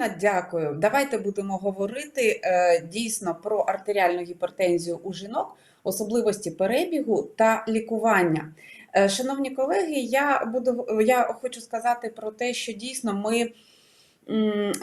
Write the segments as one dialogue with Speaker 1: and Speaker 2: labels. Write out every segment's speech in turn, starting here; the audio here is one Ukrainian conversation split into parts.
Speaker 1: Миколаївна, дякую. Давайте будемо говорити е, дійсно про артеріальну гіпертензію у жінок, особливості перебігу та лікування. Е, Шановні колеги, я буду я хочу сказати про те, що дійсно ми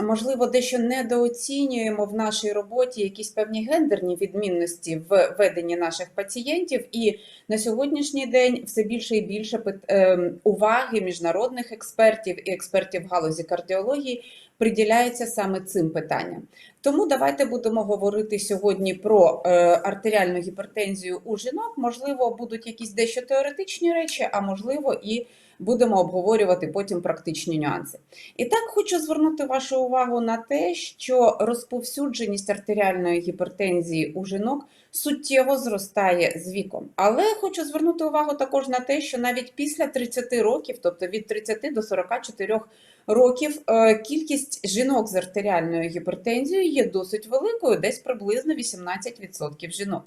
Speaker 1: можливо дещо недооцінюємо в нашій роботі якісь певні гендерні відмінності в веденні наших пацієнтів, і на сьогоднішній день все більше і більше ем, уваги міжнародних експертів і експертів в галузі кардіології приділяється саме цим питанням. Тому давайте будемо говорити сьогодні про е, артеріальну гіпертензію у жінок. Можливо, будуть якісь дещо теоретичні речі, а можливо, і будемо обговорювати потім практичні нюанси. І так хочу звернути вашу увагу на те, що розповсюдженість артеріальної гіпертензії у жінок суттєво зростає з віком. Але хочу звернути увагу також на те, що навіть після 30 років, тобто від 30 до 44 років, е, кількість жінок з артеріальною гіпертензією є досить великою, десь приблизно 18% жінок.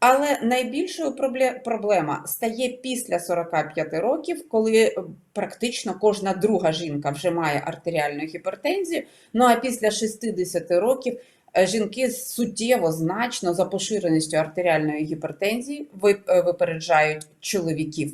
Speaker 1: Але найбільшою пробле- проблема стає після 45 років, коли е, практично кожна друга жінка вже має артеріальну гіпертензію. Ну а після 60 років жінки суттєво значно за поширеністю артеріальної гіпертензії е, випереджають чоловіків.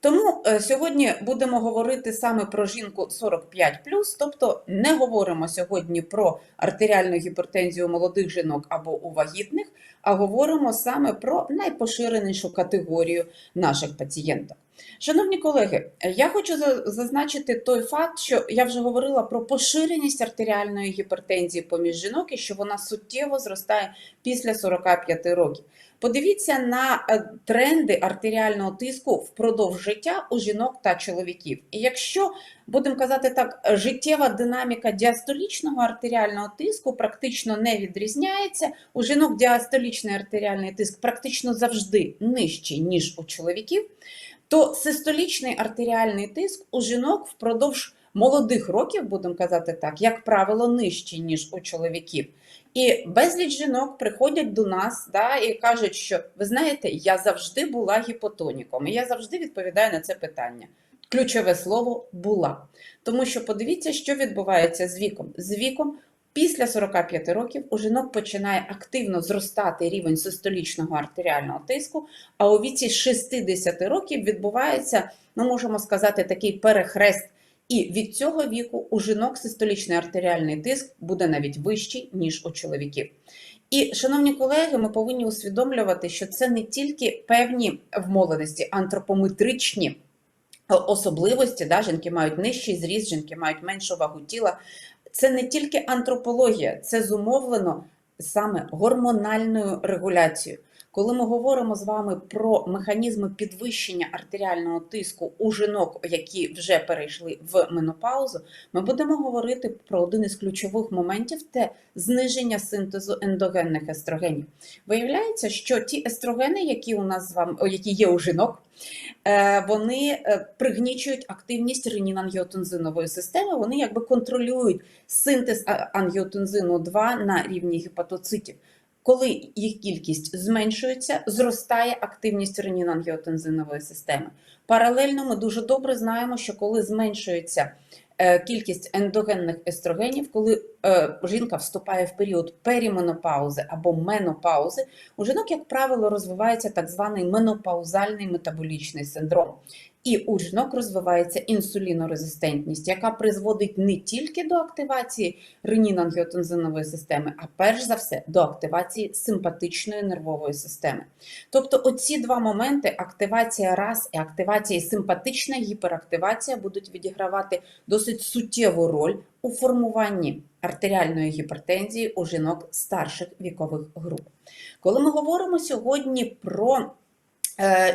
Speaker 1: Тому е, сьогодні будемо говорити саме про жінку 45 тобто не говоримо сьогодні про артеріальну гіпертензію молодих жінок або у вагітних, а говоримо саме про найпоширенішу категорію наших пацієнток. Шановні колеги, я хочу зазначити той факт, що я вже говорила про поширеність артеріальної гіпертензії поміж жінок і що вона суттєво зростає після 45 років. Подивіться на е, тренди артеріального тиску впродовж життя у жінок та чоловіків. І якщо будемо казати так, життєва динаміка діастолічного артеріального тиску практично не відрізняється. У жінок діастолічний артеріальний тиск практично завжди нижчий, ніж у чоловіків, то систолічний артеріальний тиск у жінок впродовж молодих років, будемо казати так, як правило, нижчий, ніж у чоловіків. І безліч жінок приходять до нас да, і кажуть, що ви знаєте, я завжди була гіпотоніком, і я завжди відповідаю на це питання. Ключове слово була. Тому що подивіться, що відбувається з віком. З віком після 45 років у жінок починає активно зростати рівень систолічного артеріального тиску, а у віці 60 років відбувається, ну можемо сказати, такий перехрест. І від цього віку у жінок систолічний артеріальний тиск буде навіть вищий, ніж у чоловіків. І, шановні колеги, ми повинні усвідомлювати, що це не тільки певні в молодості антропометричні особливості, да, жінки мають нижчий зріст, жінки мають меншу вагу тіла. Це не тільки антропологія, це зумовлено саме гормональною регуляцією. Коли ми говоримо з вами про механізми підвищення артеріального тиску у жінок, які вже перейшли в менопаузу, ми будемо говорити про один із ключових моментів це зниження синтезу ендогенних естрогенів. Виявляється, що ті естрогени, які у нас з вами, які є у жінок, е, вони е, пригнічують активність ренін-ангіотензинової системи, вони якби контролюють синтез ангіотензину 2 на рівні гепатоцитів. Коли їх кількість зменшується, зростає активність ренін-ангіотензинової системи. Паралельно ми дуже добре знаємо, що коли зменшується е, кількість ендогенних естрогенів, коли е, жінка вступає в період періменопаузи або менопаузи, у жінок, як правило, розвивається так званий менопаузальний метаболічний синдром. І у жінок розвивається інсулінорезистентність, яка призводить не тільки до активації ренін-ангіотензинової системи, а перш за все до активації симпатичної нервової системи. Тобто, оці два моменти активація раз і активація і симпатична гіперактивація будуть відігравати досить суттєву роль у формуванні артеріальної гіпертензії у жінок старших вікових груп. Коли ми говоримо сьогодні про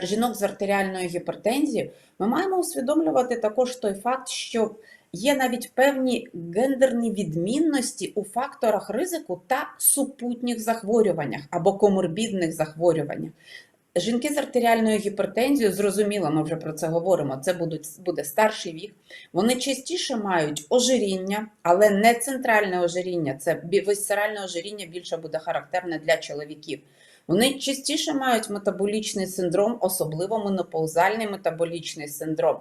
Speaker 1: жінок з артеріальною гіпертензією, ми маємо усвідомлювати також той факт, що є навіть певні гендерні відмінності у факторах ризику та супутніх захворюваннях або коморбідних захворюваннях. Жінки з артеріальною гіпертензією, зрозуміло, ми вже про це говоримо. Це буде старший вік. Вони частіше мають ожиріння, але не центральне ожиріння. Це висцеральне ожиріння більше буде характерне для чоловіків. Вони частіше мають метаболічний синдром, особливо менопаузальний метаболічний синдром.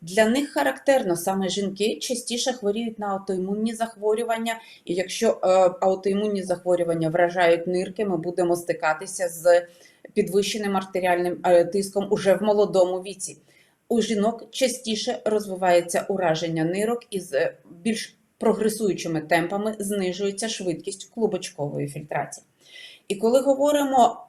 Speaker 1: Для них характерно саме жінки частіше хворіють на аутоімунні захворювання, і якщо е, аутоімунні захворювання вражають нирки, ми будемо стикатися з підвищеним артеріальним е, тиском уже в молодому віці. У жінок частіше розвивається ураження нирок із е, більш прогресуючими темпами знижується швидкість клубочкової фільтрації. І коли говоримо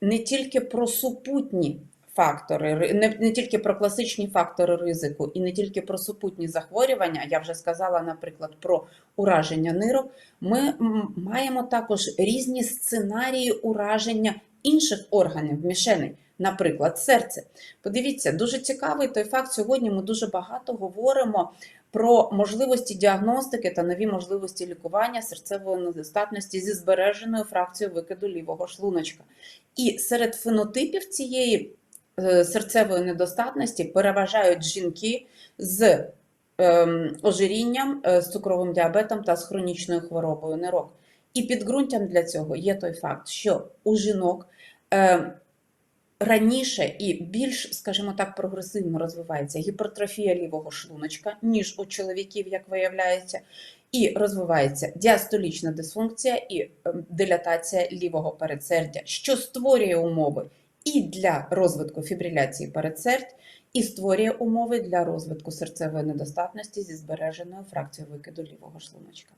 Speaker 1: не тільки про супутні фактори, не, не тільки про класичні фактори ризику і не тільки про супутні захворювання, я вже сказала, наприклад, про ураження нирок, ми маємо також різні сценарії ураження інших органів мішеней, наприклад, серце. Подивіться, дуже цікавий той факт. Сьогодні ми дуже багато говоримо про можливості діагностики та нові можливості лікування серцевої недостатності зі збереженою фракцією викиду лівого шлуночка. І серед фенотипів цієї е, серцевої недостатності переважають жінки з ем, ожирінням, е, з цукровим діабетом та з хронічною хворобою нирок. І підґрунтям для цього є той факт, що у жінок раніше і більш, скажімо так, прогресивно розвивається гіпертрофія лівого шлуночка, ніж у чоловіків, як виявляється, і розвивається діастолічна дисфункція і ем, дилатація лівого передсердя, що створює умови і для розвитку фібриляції передсердь, і створює умови для розвитку серцевої недостатності зі збереженою фракцією викиду лівого шлуночка.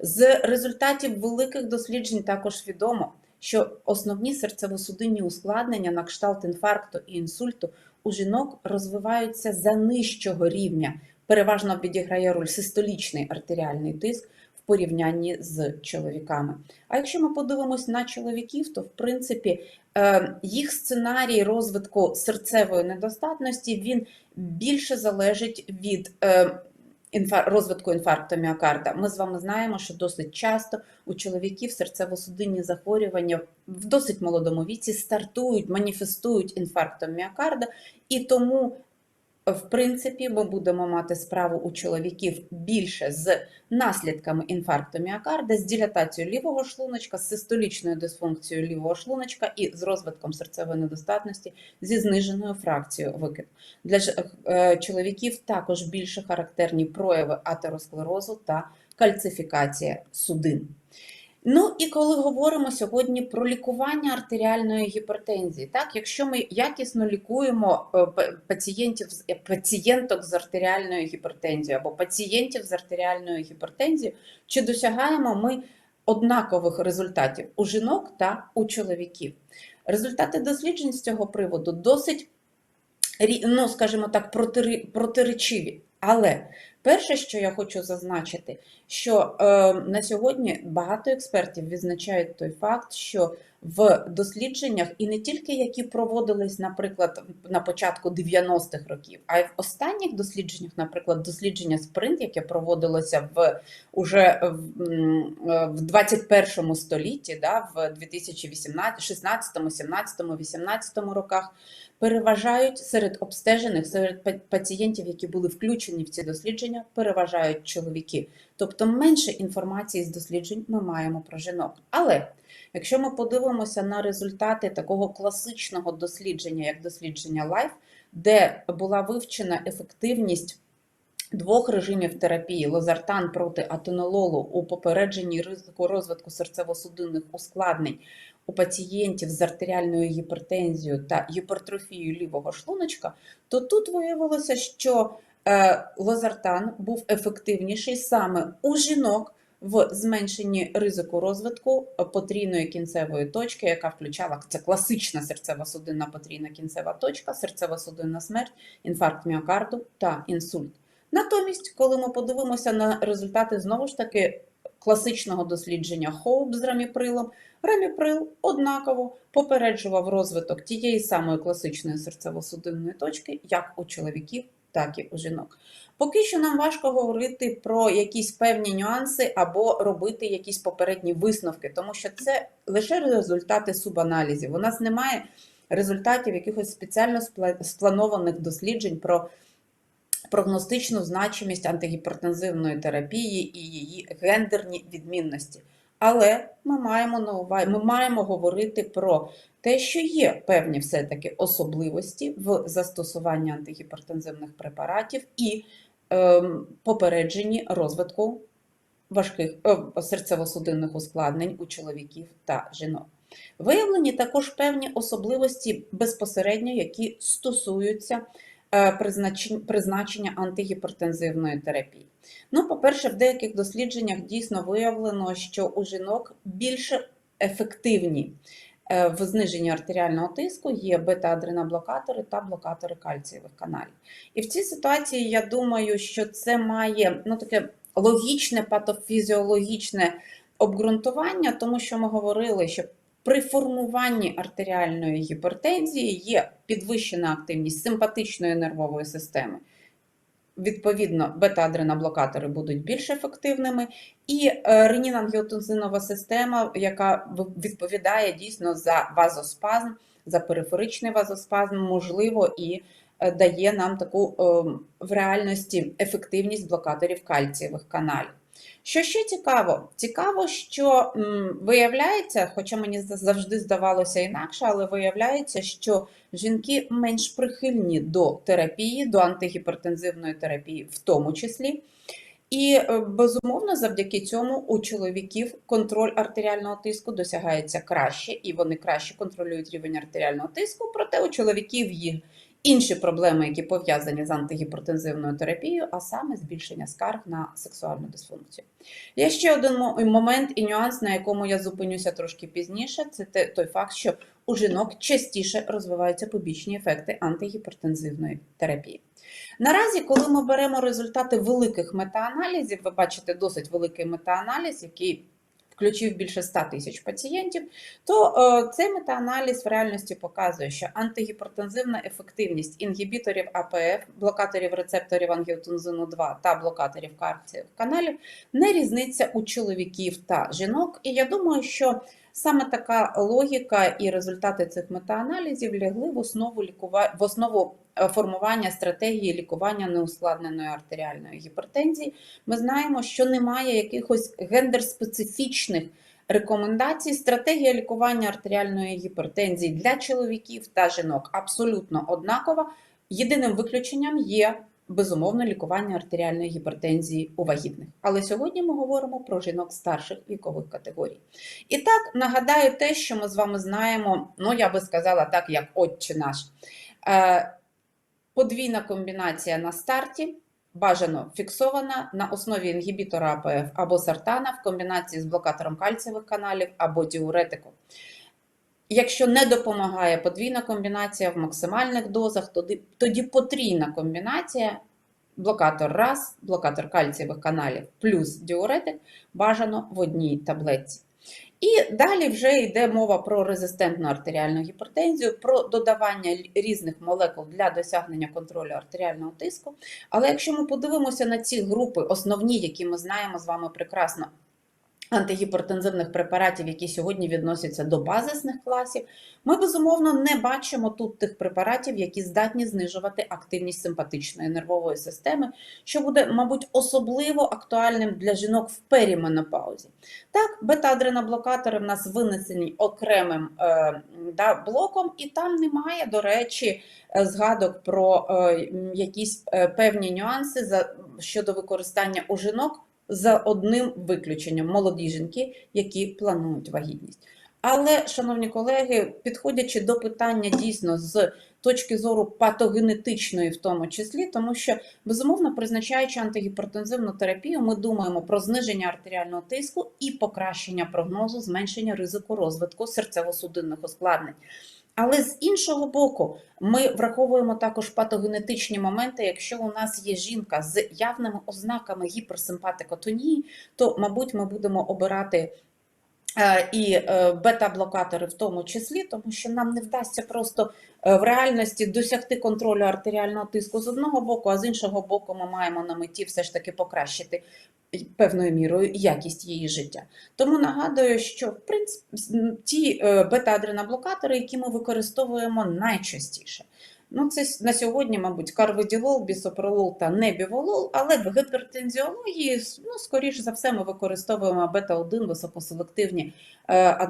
Speaker 1: З результатів великих досліджень також відомо, що основні серцево-судинні ускладнення на кшталт інфаркту і інсульту у жінок розвиваються за нижчого рівня. Переважно відіграє роль систолічний артеріальний тиск в порівнянні з чоловіками. А якщо ми подивимось на чоловіків, то в принципі е, їх сценарій розвитку серцевої недостатності він більше залежить від е, інфар- розвитку інфаркту міокарда. Ми з вами знаємо, що досить часто у чоловіків серцево-судинні захворювання в досить молодому віці стартують, маніфестують інфарктом міокарда, і тому, в принципі, ми будемо мати справу у чоловіків більше з наслідками інфаркту міокарда, з дилатацією лівого шлуночка, з систолічною дисфункцією лівого шлуночка і з розвитком серцевої недостатності зі зниженою фракцією викиду. Для е, чоловіків також більше характерні прояви атеросклерозу та кальцифікація судин. Ну і коли говоримо сьогодні про лікування артеріальної гіпертензії, так, якщо ми якісно лікуємо е, пацієнтів пацієнток з артеріальною гіпертензією або пацієнтів з артеріальною гіпертензією, чи досягаємо ми однакових результатів у жінок та у чоловіків? Результати досліджень з цього приводу досить ну, скажімо так, протиречиві. Але перше, що я хочу зазначити, що е, на сьогодні багато експертів відзначають той факт, що в дослідженнях, і не тільки які проводились, наприклад, на початку 90-х років, а й в останніх дослідженнях, наприклад, дослідження спринт, яке проводилося в уже в, в 21 столітті, да, в 2018, 16, 17, 18 роках, переважають серед обстежених, серед пацієнтів, які були включені в ці дослідження, переважають чоловіки. Тобто менше інформації з досліджень ми маємо про жінок. Але якщо ми подивимося на результати такого класичного дослідження, як дослідження LIFE, де була вивчена ефективність двох режимів терапії лозартан проти атенололу у попередженні ризику розвитку серцево-судинних ускладнень у пацієнтів з артеріальною гіпертензією та гіпертрофією лівого шлуночка, то тут виявилося, що лозартан був ефективніший саме у жінок в зменшенні ризику розвитку потрійної кінцевої точки, яка включала це класична серцево-судинна потрійна кінцева точка, серцево-судинна смерть, інфаркт міокарду та інсульт. Натомість, коли ми подивимося на результати знову ж таки класичного дослідження Хоуп з раміприлом, раміприл однаково попереджував розвиток тієї самої класичної серцево-судинної точки, як у чоловіків, так і у жінок. Поки що нам важко говорити про якісь певні нюанси або робити якісь попередні висновки, тому що це лише результати субаналізів. У нас немає результатів якихось спеціально спланованих досліджень про прогностичну значимість антигіпертензивної терапії і її гендерні відмінності. Але ми маємо на увазі, ми маємо говорити про те, що є певні все-таки особливості в застосуванні антигіпертензивних препаратів і ем, попередженні розвитку важких е, серцево-судинних ускладнень у чоловіків та жінок. Виявлені також певні особливості безпосередньо, які стосуються е, призначення антигіпертензивної терапії. Ну, по-перше, в деяких дослідженнях дійсно виявлено, що у жінок більше ефективні е, в зниженні артеріального тиску є бета-адреноблокатори та блокатори кальцієвих каналів. І в цій ситуації я думаю, що це має ну, таке логічне, патофізіологічне обґрунтування, тому що ми говорили, що при формуванні артеріальної гіпертензії є підвищена активність симпатичної нервової системи. Відповідно, бета-адреноблокатори будуть більш ефективними, і е, ренін-ангіотензинова система, яка відповідає дійсно за вазоспазм, за периферичний вазоспазм, можливо, і е, дає нам таку е, в реальності ефективність блокаторів кальцієвих каналів. Що ще цікаво? Цікаво, що м, виявляється, хоча мені завжди здавалося інакше, але виявляється, що жінки менш прихильні до терапії, до антигіпертензивної терапії, в тому числі. І е, безумовно, завдяки цьому у чоловіків контроль артеріального тиску досягається краще, і вони краще контролюють рівень артеріального тиску. Проте у чоловіків є інші проблеми, які пов'язані з антигіпертензивною терапією, а саме збільшення скарг на сексуальну дисфункцію. Є ще один момент і нюанс, на якому я зупинюся трошки пізніше. Це той факт, що у жінок частіше розвиваються побічні ефекти антигіпертензивної терапії. Наразі, коли ми беремо результати великих метааналізів, ви бачите досить великий метааналіз, який включив більше 100 тисяч пацієнтів, то е, цей метааналіз в реальності показує, що антигіпертензивна ефективність інгібіторів АПФ, блокаторів рецепторів ангіотензину 2 та блокаторів кальцієвих каналів не різниця у чоловіків та жінок. І я думаю, що Саме така логіка і результати цих метааналізів лягли в основу лікува... в основу е, формування стратегії лікування неускладненої артеріальної гіпертензії. Ми знаємо, що немає якихось гендер-специфічних рекомендацій. Стратегія лікування артеріальної гіпертензії для чоловіків та жінок абсолютно однакова. Єдиним виключенням є безумовно лікування артеріальної гіпертензії у вагітних. Але сьогодні ми говоримо про жінок старших вікових категорій. І так нагадаю те, що ми з вами знаємо, ну я би сказала так, як отче наш. Е, Подвійна комбінація на старті, бажано фіксована на основі інгібітора АПФ або сартана в комбінації з блокатором кальцієвих каналів або діуретиком. Якщо не допомагає подвійна комбінація в максимальних дозах, тоді, тоді потрійна комбінація блокатор раз, блокатор кальцієвих каналів плюс діуретик бажано в одній таблетці. І далі вже йде мова про резистентну артеріальну гіпертензію, про додавання різних молекул для досягнення контролю артеріального тиску. Але якщо ми подивимося на ці групи, основні, які ми знаємо з вами прекрасно, антигіпертензивних препаратів, які сьогодні відносяться до базисних класів, ми безумовно не бачимо тут тих препаратів, які здатні знижувати активність симпатичної нервової системи, що буде, мабуть, особливо актуальним для жінок в періменопаузі. Так, бета-адреноблокатори в нас винесені окремим е, да, блоком, і там немає, до речі, е, згадок про е, якісь певні нюанси щодо використання у жінок за одним виключенням молоді жінки, які планують вагітність. Але, шановні колеги, підходячи до питання дійсно з точки зору патогенетичної, в тому числі, тому що безумовно призначаючи антигіпертензивну терапію, ми думаємо про зниження артеріального тиску і покращення прогнозу, зменшення ризику розвитку серцево-судинних ускладнень. Але з іншого боку, ми враховуємо також патогенетичні моменти. Якщо у нас є жінка з явними ознаками гіперсимпатикотонії, то, мабуть, ми будемо обирати і е, бета-блокатори в тому числі, тому що нам не вдасться просто е, в реальності досягти контролю артеріального тиску з одного боку, а з іншого боку, ми маємо на меті все ж таки покращити певною мірою якість її життя. Тому нагадую, що в принципі ті е, бета-адреноблокатори, які ми використовуємо найчастіше. Ну, це на сьогодні, мабуть, карведілол, бісопролол та небіволол, але в гіпертензіології, ну, скоріш за все, ми використовуємо бета-1 високоселективні е,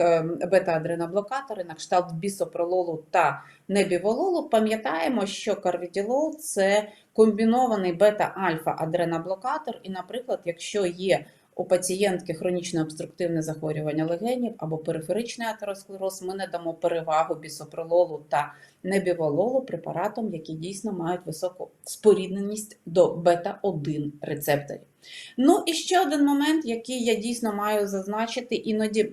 Speaker 1: е, бета-адреноблокатори на кшталт бісопрололу та небівололу. Пам'ятаємо, що карведілол – це комбінований бета-альфа-адреноблокатор, і, наприклад, якщо є у пацієнтки хронічне обструктивне захворювання легенів або периферичний атеросклероз, ми не дамо перевагу бісопрололу та небівололу препаратам, які дійсно мають високу спорідненість до бета-1 рецепторів. Ну і ще один момент, який я дійсно маю зазначити, іноді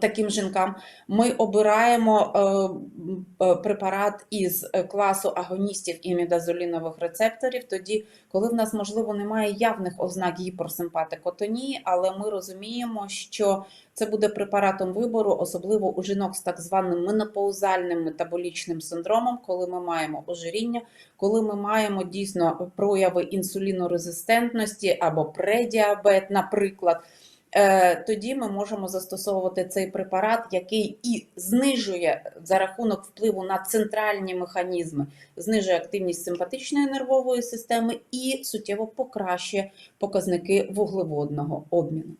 Speaker 1: таким жінкам ми обираємо е, е, препарат із е, класу агоністів імідазолінових рецепторів, тоді, коли в нас, можливо, немає явних ознак гіперсимпатикотонії, але ми розуміємо, що це буде препаратом вибору, особливо у жінок з так званим менопаузальним метаболічним синдромом, коли ми маємо ожиріння, коли ми маємо дійсно прояви інсулінорезистентності або предіабет, наприклад. Е, Тоді ми можемо застосовувати цей препарат, який і знижує за рахунок впливу на центральні механізми, знижує активність симпатичної нервової системи і суттєво покращує показники вуглеводного обміну.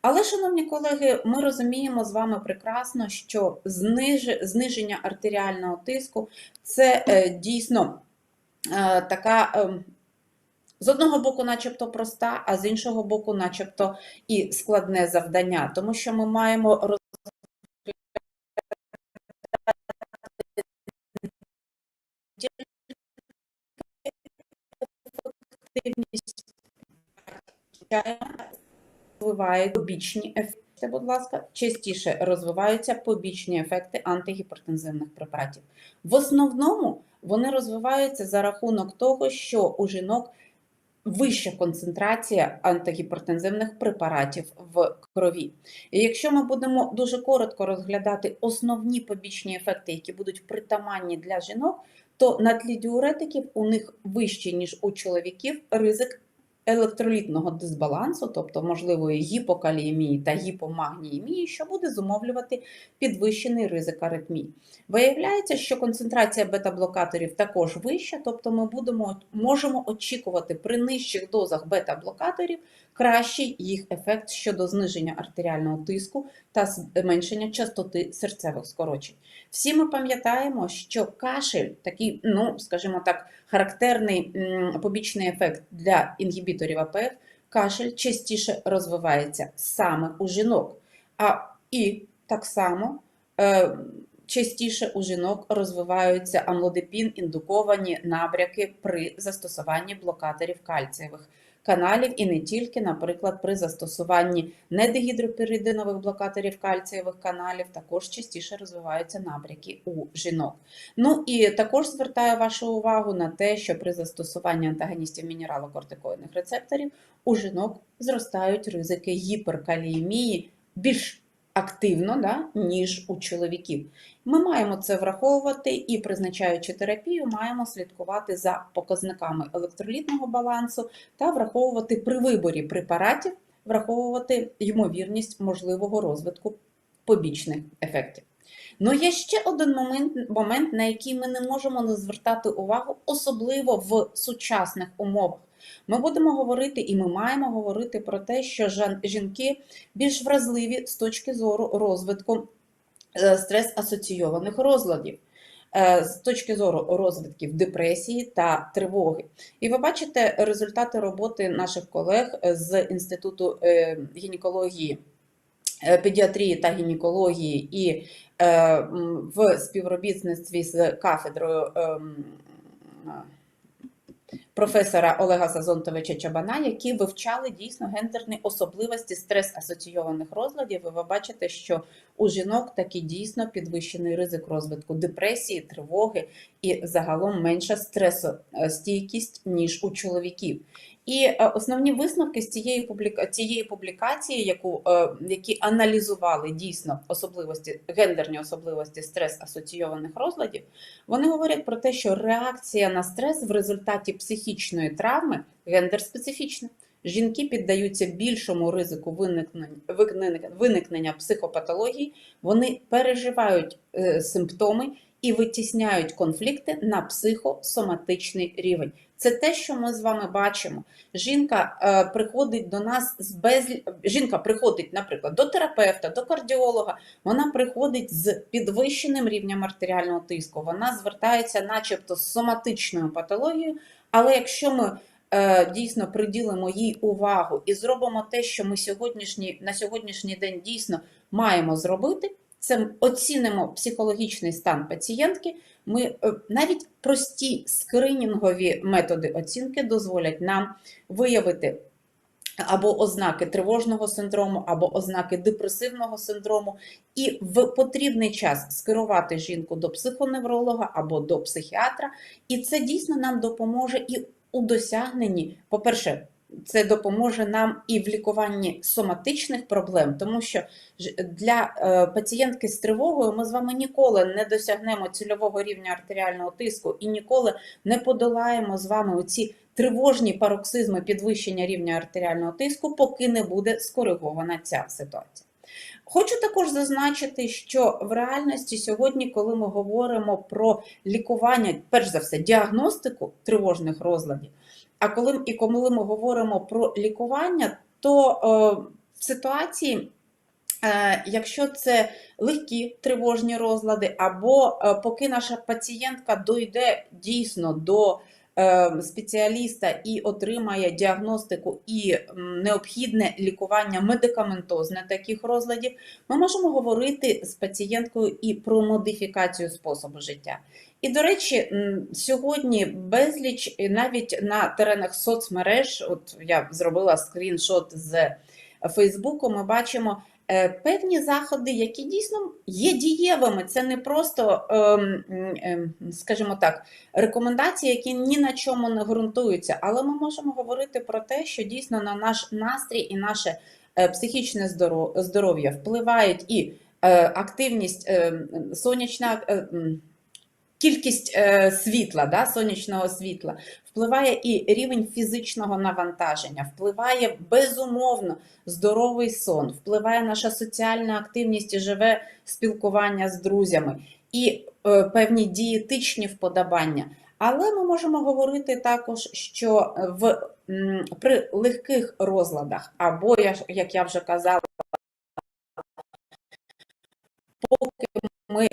Speaker 1: Але, шановні колеги, ми розуміємо з вами прекрасно, що зниж... зниження артеріального тиску це е, дійсно е, така. З одного боку, начебто проста, а з іншого боку, начебто і складне завдання, тому що ми маємо розповідність розвивають побічні ефекти, будь ласка, частіше розвиваються побічні ефекти антигіпертензивних препаратів. В основному вони розвиваються за рахунок того, що у жінок вища концентрація антигіпертензивних препаратів в крові. І якщо ми будемо дуже коротко розглядати основні побічні ефекти, які будуть притаманні для жінок, то на тлі діуретиків у них вищий, ніж у чоловіків, ризик електролітного дисбалансу, тобто можливої гіпокаліємії та гіпомагніємії, що буде зумовлювати підвищений ризик аритмії. Виявляється, що концентрація бета-блокаторів також вища, тобто ми будемо, можемо очікувати при нижчих дозах бета-блокаторів кращий їх ефект щодо зниження артеріального тиску та зменшення частоти серцевих скорочень. Всі ми пам'ятаємо, що кашель, такий, ну скажімо так, характерний побічний ефект для інгібіторів АПФ, кашель частіше розвивається саме у жінок. А і так само е, частіше у жінок розвиваються амлодипін індуковані набряки при застосуванні блокаторів кальцієвих каналів і не тільки, наприклад, при застосуванні недегідропіридинових блокаторів кальцієвих каналів також частіше розвиваються набряки у жінок. Ну і також звертаю вашу увагу на те, що при застосуванні антагоністів мінералокортикоїдних рецепторів у жінок зростають ризики гіперкаліємії більш активно, да, ніж у чоловіків. Ми маємо це враховувати і, призначаючи терапію, маємо слідкувати за показниками електролітного балансу та враховувати при виборі препаратів, враховувати ймовірність можливого розвитку побічних ефектів. Ну, є ще один момент, момент, на який ми не можемо не звертати увагу, особливо в сучасних умовах. Ми будемо говорити і ми маємо говорити про те, що жінки більш вразливі з точки зору розвитку е, стрес-асоційованих розладів. е, З точки зору розвитків депресії та тривоги. І ви бачите результати роботи наших колег з Інституту е, гінекології, е, педіатрії та гінекології і е, в співробітництві з кафедрою ем, професора Олега Сазонтовича Чабана, які вивчали дійсно гендерні особливості стрес-асоційованих розладів. І ви бачите, що у жінок такий дійсно підвищений ризик розвитку депресії, тривоги і загалом менша стресостійкість, ніж у чоловіків. І е, основні висновки з цієї публіка... цієї публікації, яку, е, які аналізували дійсно особливості, гендерні особливості стрес-асоційованих розладів, вони говорять про те, що реакція на стрес в результаті психічної травми гендер-специфічна. Жінки піддаються більшому ризику виникнення, виникнення- психопатології, вони переживають е, симптоми і витісняють конфлікти на психосоматичний рівень. Це те, що ми з вами бачимо. Жінка е, приходить до нас з безлі... Жінка приходить, наприклад, до терапевта, до кардіолога. Вона приходить з підвищеним рівнем артеріального тиску. Вона звертається, начебто, з соматичною патологією. Але якщо ми е, дійсно приділимо їй увагу і зробимо те, що ми сьогоднішні, на сьогоднішній день дійсно маємо зробити, це оцінимо психологічний стан пацієнтки. Ми е, навіть прості скринінгові методи оцінки дозволять нам виявити або ознаки тривожного синдрому, або ознаки депресивного синдрому, і в потрібний час скерувати жінку до психоневролога або до психіатра. І це дійсно нам допоможе і у досягненні, по-перше, це допоможе нам і в лікуванні соматичних проблем, тому що для е, пацієнтки з тривогою ми з вами ніколи не досягнемо цільового рівня артеріального тиску і ніколи не подолаємо з вами оці тривожні пароксизми підвищення рівня артеріального тиску, поки не буде скоригована ця ситуація. Хочу також зазначити, що в реальності сьогодні, коли ми говоримо про лікування, перш за все, діагностику тривожних розладів, а коли і коли ми говоримо про лікування, то е, в ситуації, е, якщо це легкі тривожні розлади, або е, поки наша пацієнтка дойде дійсно до е, спеціаліста і отримає діагностику і необхідне лікування медикаментозне таких розладів, ми можемо говорити з пацієнткою і про модифікацію способу життя. І, до речі, сьогодні безліч навіть на теренах соцмереж, от я зробила скріншот з Фейсбуку, ми бачимо певні заходи, які дійсно є дієвими. Це не просто, ем, ем, скажімо так, рекомендації, які ні на чому не ґрунтуються, але ми можемо говорити про те, що дійсно на наш настрій і наше е, психічне здоро- здоров'я впливають і е, активність е, сонячна. Е, Кількість е, світла, да, сонячного світла, впливає і рівень фізичного навантаження, впливає безумовно здоровий сон, впливає наша соціальна активність і живе спілкування з друзями, і е, певні дієтичні вподобання. Але ми можемо говорити також, що в, м, при легких розладах, або, як я вже казала, поки ми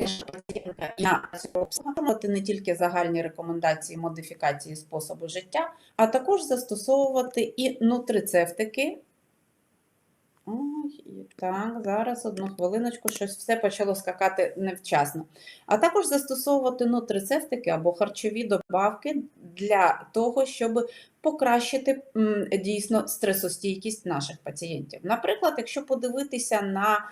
Speaker 1: наша пацієнтка на обслуговувати не тільки загальні рекомендації модифікації способу життя, а також застосовувати і нутрицептики. Ой, так, зараз одну хвилиночку, щось все почало скакати невчасно. А також застосовувати нутрицептики або харчові добавки для того, щоб покращити дійсно стресостійкість наших пацієнтів. Наприклад, якщо подивитися на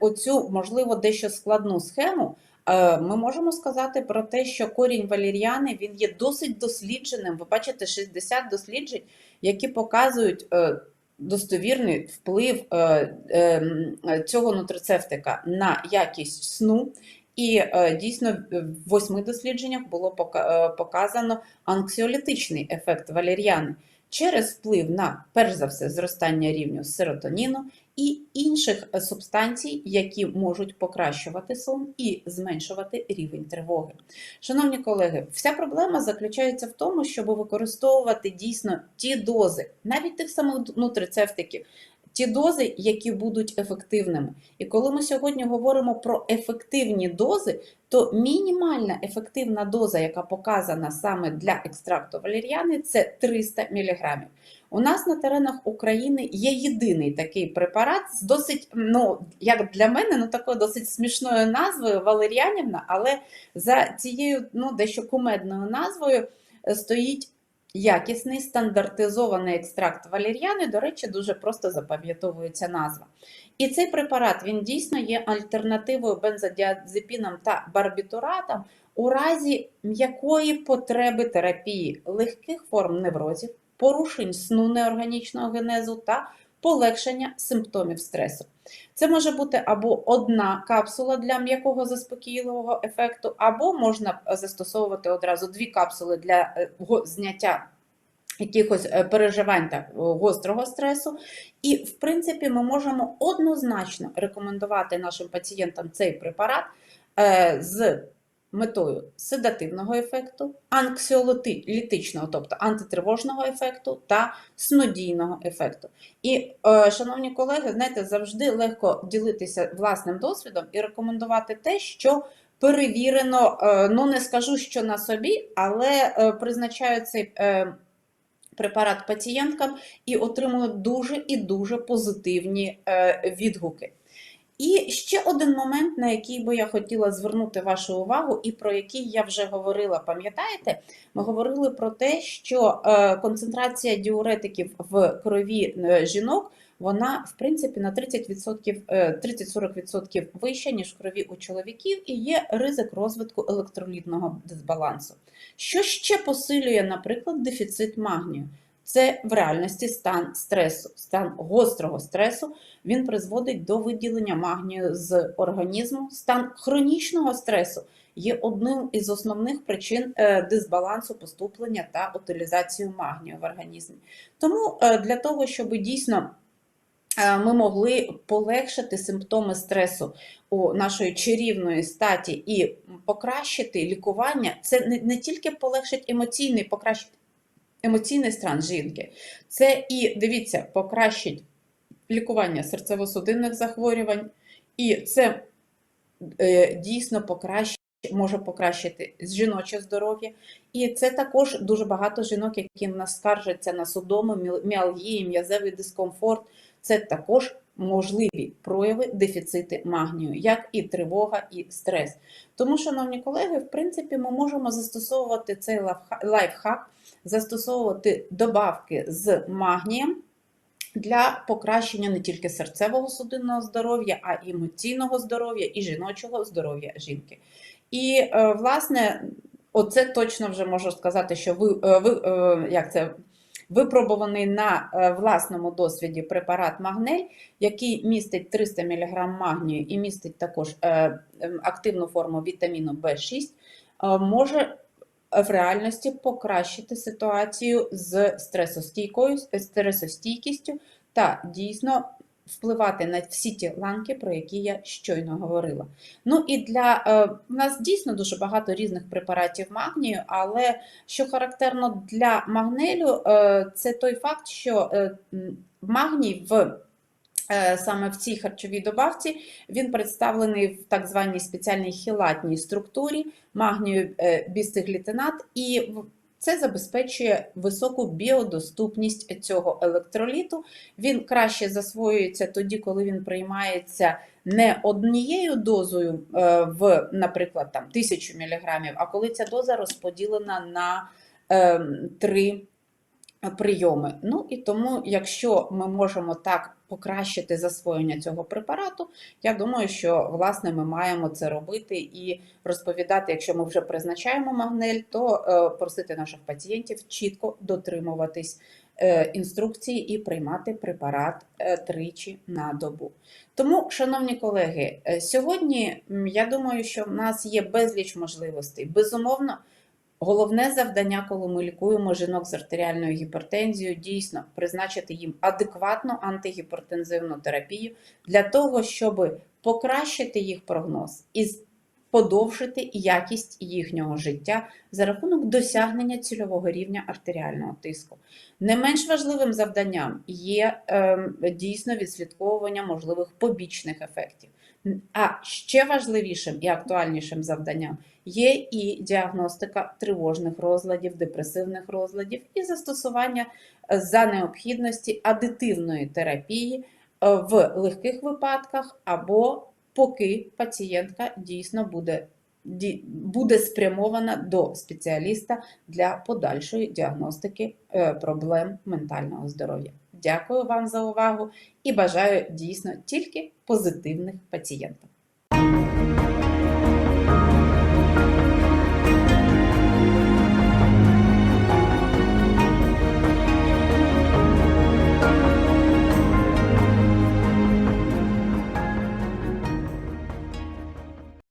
Speaker 1: оцю, можливо, дещо складну схему, е, ми можемо сказати про те, що корінь валір'яни він є досить дослідженим. Ви бачите 60 досліджень, які показують е, достовірний вплив е, цього нутрицептика на якість сну. І дійсно в восьми дослідженнях було показано анксіолітичний ефект валеріани через вплив на, перш за все, зростання рівню серотоніну і інших субстанцій, які можуть покращувати сон і зменшувати рівень тривоги. Шановні колеги, вся проблема заключається в тому, щоб використовувати дійсно ті дози, навіть тих самих нутрицептиків, ті дози, які будуть ефективними. І коли ми сьогодні говоримо про ефективні дози, то мінімальна ефективна доза, яка показана саме для екстракту валеріани, це 300 мг. У нас на теренах України є єдиний такий препарат з досить, ну як для мене, ну такою досить смішною назвою Валеріанівна, але за цією ну дещо кумедною назвою е, стоїть якісний стандартизований екстракт валеріани. До речі, дуже просто запам'ятовується назва. І цей препарат він дійсно є альтернативою бензодіазепінам та барбітуратам у разі м'якої потреби терапії легких форм неврозів, порушень сну неорганічного генезу та полегшення симптомів стресу. Це може бути або одна капсула для м'якого заспокійливого ефекту, або можна застосовувати одразу дві капсули для е, зняття якихось е, переживань та е, гострого стресу. І, в принципі, ми можемо однозначно рекомендувати нашим пацієнтам цей препарат е, з метою седативного ефекту, анксіолітичного, тобто антитривожного ефекту та снодійного ефекту. І, е, шановні колеги, знаєте, завжди легко ділитися власним досвідом і рекомендувати те, що перевірено, е, ну не скажу, що на собі, але е, призначаю цей. Препарат пацієнткам і отримали дуже і дуже позитивні відгуки. І ще один момент, на який би я хотіла звернути вашу увагу, і про який я вже говорила, пам'ятаєте? Ми говорили про те, що е, концентрація діуретиків в крові е, жінок. Вона, в принципі, на 30%, е, 30-40% вища, ніж в крові у чоловіків, і є ризик розвитку електролітного дисбалансу. Що ще посилює, наприклад, дефіцит магнію? Це в реальності стан стресу, стан гострого стресу. Він призводить до виділення магнію з організму. Стан хронічного стресу є одним із основних причин е, дисбалансу поступлення та утилізації магнію в організмі. Тому е, для того, щоб дійсно е, ми могли полегшити симптоми стресу у нашої чарівної статі і покращити лікування, це не, не тільки полегшить емоційний, покращить емоційний стан жінки. Це і дивіться, покращить лікування серцево-судинних захворювань, і це е, дійсно покращить. Може покращити жіноче здоров'я, і це також дуже багато жінок, які в скаржаться на судоми, міалгії, м'язевий дискомфорт. Це також можливі прояви дефіцити магнію, як і тривога, і стрес. Тому, шановні колеги, в принципі, ми можемо застосовувати цей лайфхак, застосовувати добавки з магнієм для покращення не тільки серцевого судинного здоров'я, а й емоційного здоров'я і жіночого здоров'я жінки. І, е, власне, оце точно вже можу сказати, що ви, е, ви е, як це випробуваний на власному досвіді препарат Магнель, який містить 300 мг магнію і містить також активну форму вітаміну В6, може в реальності покращити ситуацію з стресостійкістю та дійсно впливати на всі ті ланки, про які я щойно говорила. Ну і для е, в нас дійсно дуже багато різних препаратів магнію, але що характерно для магнелю, е, це той факт, що е, магній в Саме в цій харчовій добавці він представлений в так званій спеціальній хілатній структурі магнію бістиглітинат, і це забезпечує високу біодоступність цього електроліту. Він краще засвоюється тоді, коли він приймається не однією дозою, е, в, наприклад, там, 1000 мг, а коли ця доза розподілена на 3 ем, прийоми. Ну і тому, якщо ми можемо так покращити засвоєння цього препарату, я думаю, що власне ми маємо це робити і розповідати, якщо ми вже призначаємо магнель, то е, просити наших пацієнтів чітко дотримуватись е, інструкції і приймати препарат е, тричі на добу. Тому, шановні колеги, сьогодні я думаю, що в нас є безліч можливостей. Безумовно. Головне завдання, коли ми лікуємо жінок з артеріальною гіпертензією, дійсно призначити їм адекватну антигіпертензивну терапію для того, щоб покращити їх прогноз і подовжити якість їхнього життя за рахунок досягнення цільового рівня артеріального тиску. Не менш важливим завданням є е, дійсно відслідковування можливих побічних ефектів. А ще важливішим і актуальнішим завданням є і діагностика тривожних розладів, депресивних розладів, і застосування е, за необхідності адитивної терапії е, в легких випадках, або поки пацієнтка дійсно буде. Буде спрямована до спеціаліста для подальшої діагностики е, проблем ментального здоров'я. Дякую вам за увагу і бажаю дійсно тільки позитивних пацієнтів.